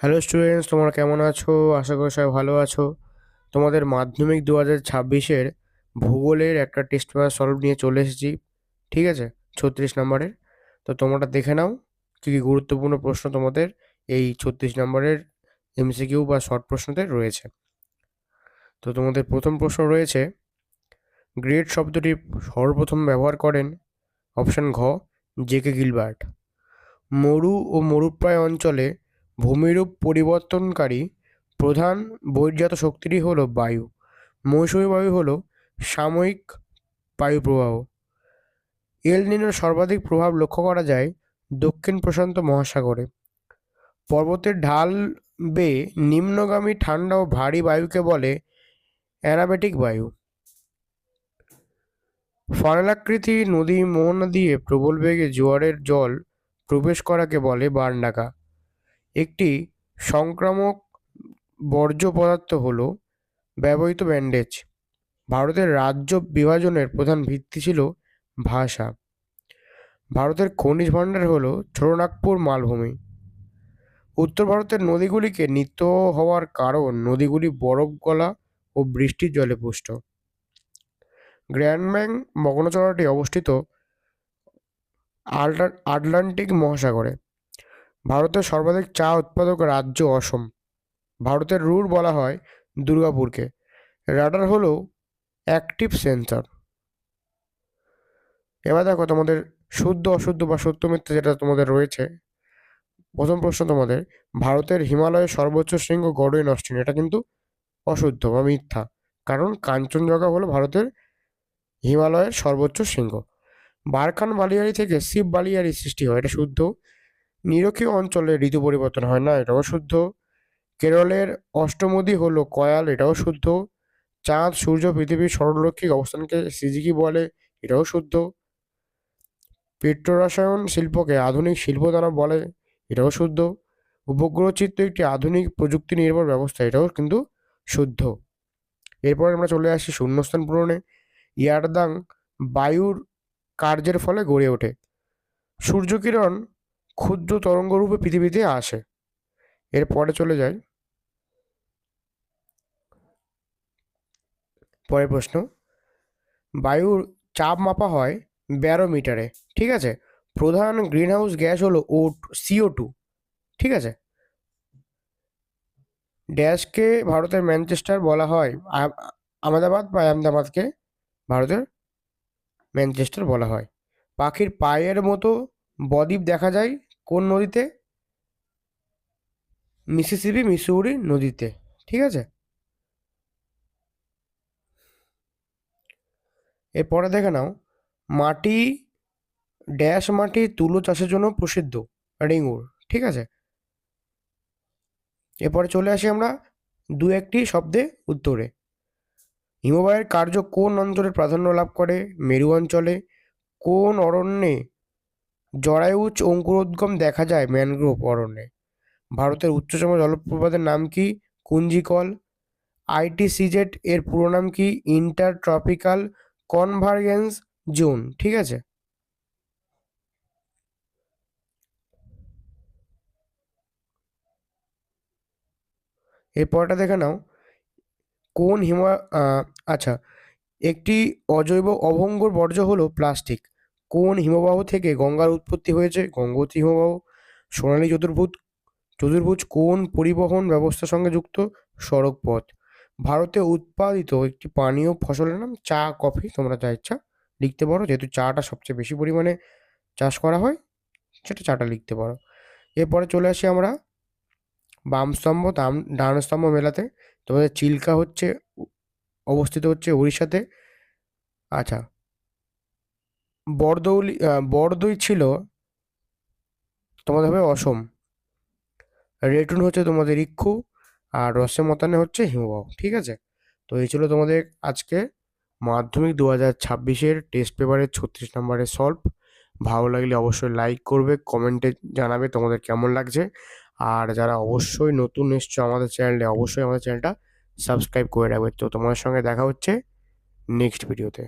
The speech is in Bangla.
হ্যালো স্টুডেন্টস তোমরা কেমন আছো? আশা করি সবাই ভালো আছো। তোমাদের মাধ্যমিক দু হাজার ছাব্বিশের ভূগোলের একটা টেস্ট পেপার সলভ নিয়ে চলে এসেছি, ঠিক আছে? ছত্রিশ নম্বরের। তো তোমরা দেখে নাও, কী কী গুরুত্বপূর্ণ প্রশ্ন তোমাদের এই ছত্রিশ নম্বরের এমসিকিউ বা শর্ট প্রশ্নতে রয়েছে। তো তোমাদের প্রথম প্রশ্ন রয়েছে গ্রেট শব্দটি সর্বপ্রথম ব্যবহার করেন অপশান ঘ জে কে গিলবার্ট মরু ও মরুপ্রায় অঞ্চলে ভূমিরূপ পরিবর্তনকারী প্রধান বহির্জাত শক্তিটি হল বায়ু। মৌসুমী বায়ু হল সাময়িক বায়ুপ্রবাহ এল নিনোর সর্বাধিক প্রভাব লক্ষ্য করা যায় দক্ষিণ প্রশান্ত মহাসাগরে। পর্বতের ঢাল বেয়ে নিম্নগামী ঠান্ডা ও ভারী বায়ুকে বলে অ্যানাবেটিক বায়ু। ফানেলাকৃতি নদী মোহনা দিয়ে প্রবল বেগে জোয়ারের জল প্রবেশ করাকে বলে বার্নাকা। একটি সংক্রামক বর্জ্য পদার্থ হল ব্যবহৃত ব্যান্ডেজ। ভারতের রাজ্য বিভাজনের প্রধান ভিত্তি ছিল ভাষা। ভারতের খনিজ ভাণ্ডার হল ছোটনাগপুর মালভূমি। উত্তর ভারতের নদীগুলিকে নিত্য হওয়ার কারণ নদীগুলি বরফ গলা ও বৃষ্টির জলে পুষ্ট। গ্র্যান্ড ব্যাং মগ্নচড়াটি অবস্থিত আটলান্টিক মহাসাগরে। ভারতের সর্বাধিক চা উৎপাদক রাজ্য অসম। ভারতের রুট বলা হয় দুর্গাপুরকে। রাডার হলো অ্যাক্টিভ সেন্সর এবার দেখো তোমাদের শুদ্ধ, অশুদ্ধ বা সত্য মিথ্যা যেটা তোমাদের রয়েছে। প্রথম প্রশ্ন তোমাদের, ভারতের হিমালয়ের সর্বোচ্চ শৃঙ্গ গড়ই নষ্টিন এটা কিন্তু অশুদ্ধ বা মিথ্যা। কারণ কাঞ্চনজঙ্ঘা হলো ভারতের হিমালয়ের সর্বোচ্চ শৃঙ্গ। বারখান বালিয়ারি থেকে শিব বালিয়ারি সৃষ্টি হয়, এটা শুদ্ধ। নিরক্ষীয় অঞ্চলে ঋতু পরিবর্তন হয় না, এটাও শুদ্ধ। কেরলের অষ্টমদি হলো কয়াল, এটাও শুদ্ধ। চাঁদ, সূর্য, পৃথিবীর সরলরৈখিক অবস্থানকে সিজিকি বলে, এটাও শুদ্ধ। পেট্রোরসায়ন শিল্পকে আধুনিক শিল্প দ্বারা বলে, এটাও শুদ্ধ। উপগ্রহ চিত্র একটি আধুনিক প্রযুক্তি নির্ভর ব্যবস্থা, এটাও কিন্তু শুদ্ধ। এরপর আমরা চলে আসি শূন্যস্থান পূরণে। ইয়ারদাং বায়ুর কার্যের ফলে গড়ে ওঠে। সূর্যকিরণ ক্ষুদ্র তরঙ্গরূপে পৃথিবীতে আসে। এরপরে চলে যায় পরের প্রশ্ন। বায়ুর চাপ মাপা হয় ব্যারোমিটারে, ঠিক আছে? প্রধান গ্রিনহাউস গ্যাস হলো ও সিও টু, ঠিক আছে? ড্যাশকে ভারতের ম্যানচেস্টার বলা হয় আহমেদাবাদ বা আহমেদাবাদকে ভারতের ম্যানচেস্টার বলা হয়। পাখির পায়ের মতো বদ্বীপ দেখা যায় কোন নদীতে? মিসিসিপি মিসৌরি নদীতে, ঠিক আছে? এরপরে দেখে নাও, মাটি, ড্যাশ মাটি তুলো চাষের জন্য প্রসিদ্ধ, রিঙ্গুর, ঠিক আছে? এরপরে চলে আসি আমরা দু একটি শব্দে উত্তরে। হিমবাহের কার্য কোন অঞ্চলে প্রাধান্য লাভ করে? মেরু অঞ্চলে, কোন অরণ্যে জরায়ুচ অঙ্কুরোদ্গম দেখা যায় ম্যানগ্রোভ অরণ্যে। ভারতের উচ্চতম জলপ্রপাতের নাম কি? কুঞ্জিকল। আইটিসিজেট এর পুরো নাম কি? ইন্টার ট্রপিক্যাল কনভার্গেন্স জোন, ঠিক আছে? এরপরটা দেখে নাও। কোন হিমা আচ্ছা। একটি অজৈব অভঙ্গুর বর্জ্য হলো প্লাস্টিক। কোন হিমবাহ থেকে গঙ্গার উৎপত্তি হয়েছে? গঙ্গোত্রী হিমবাহ, সোনালী চতুর্ভুজ চতুর্ভুজ কোন পরিবহন ব্যবস্থার সঙ্গে যুক্ত? সড়ক পথ ভারতে উৎপাদিত একটি পানীয় ফসলের নাম চা, কফি, তোমরা যা ইচ্ছা লিখতে পারো। যেহেতু চাটা সবচেয়ে বেশি পরিমাণে চাষ করা হয়, সেটা চাটা লিখতে পারো। এরপরে চলে আসি আমরা বাম স্তম্ভ দাম ডান স্তম্ভ মেলাতে। তোমাদের চিল্কা হচ্ছে, অবস্থিত হচ্ছে উড়িষ্যাতে আচ্ছা বরদৌলি বরদই ছিল তোমাদের হবে অসম। রেটুন হচ্ছে তোমাদের ইক্ষু আর রসে মতানে হচ্ছে হিমবাহ, ঠিক আছে? তো এই ছিল তোমাদের আজকে মাধ্যমিক দু হাজার ছাব্বিশের টেস্ট পেপারের ছত্রিশ নম্বরের সলভ ভালো লাগলে অবশ্যই লাইক করবে কমেন্টে জানাবে তোমাদের কেমন লাগছে। আর যারা অবশ্যই নতুন এসছো আমাদের চ্যানেলে অবশ্যই আমাদের চ্যানেলটা সাবস্ক্রাইব করে রাখবে। তো তোমাদের সঙ্গে দেখা হচ্ছে নেক্সট ভিডিওতে